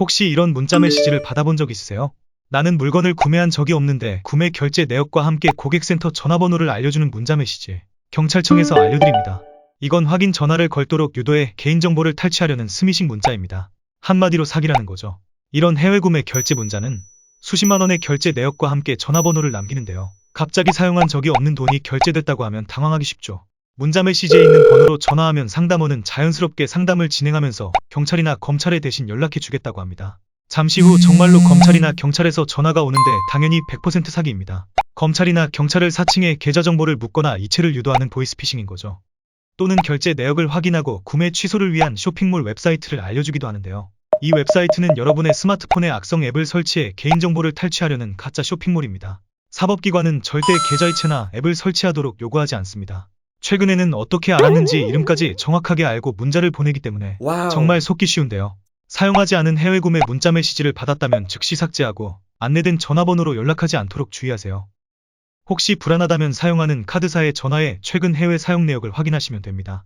혹시 이런 문자 메시지를 받아본 적 있으세요? 나는 물건을 구매한 적이 없는데 구매 결제 내역과 함께 고객센터 전화번호를 알려주는 문자 메시지. 경찰청에서 알려드립니다. 이건 확인 전화를 걸도록 유도해 개인정보를 탈취하려는 스미싱 문자입니다. 한마디로 사기라는 거죠. 이런 해외 구매 결제 문자는 수십만 원의 결제 내역과 함께 전화번호를 남기는데요. 갑자기 사용한 적이 없는 돈이 결제됐다고 하면 당황하기 쉽죠. 문자 메시지에 있는 번호로 전화하면 상담원은 자연스럽게 상담을 진행하면서 경찰이나 검찰에 대신 연락해 주겠다고 합니다. 잠시 후 정말로 검찰이나 경찰에서 전화가 오는데 당연히 100% 사기입니다. 검찰이나 경찰을 사칭해 계좌 정보를 묻거나 이체를 유도하는 보이스피싱인 거죠. 또는 결제 내역을 확인하고 구매 취소를 위한 쇼핑몰 웹사이트를 알려주기도 하는데요. 이 웹사이트는 여러분의 스마트폰에 악성 앱을 설치해 개인정보를 탈취하려는 가짜 쇼핑몰입니다. 사법기관은 절대 계좌 이체나 앱을 설치하도록 요구하지 않습니다. 최근에는 어떻게 알았는지 이름까지 정확하게 알고 문자를 보내기 때문에 와우. 정말 속기 쉬운데요. 사용하지 않은 해외 구매 문자 메시지를 받았다면 즉시 삭제하고 안내된 전화번호로 연락하지 않도록 주의하세요. 혹시 불안하다면 사용하는 카드사의 전화에 최근 해외 사용 내역을 확인하시면 됩니다.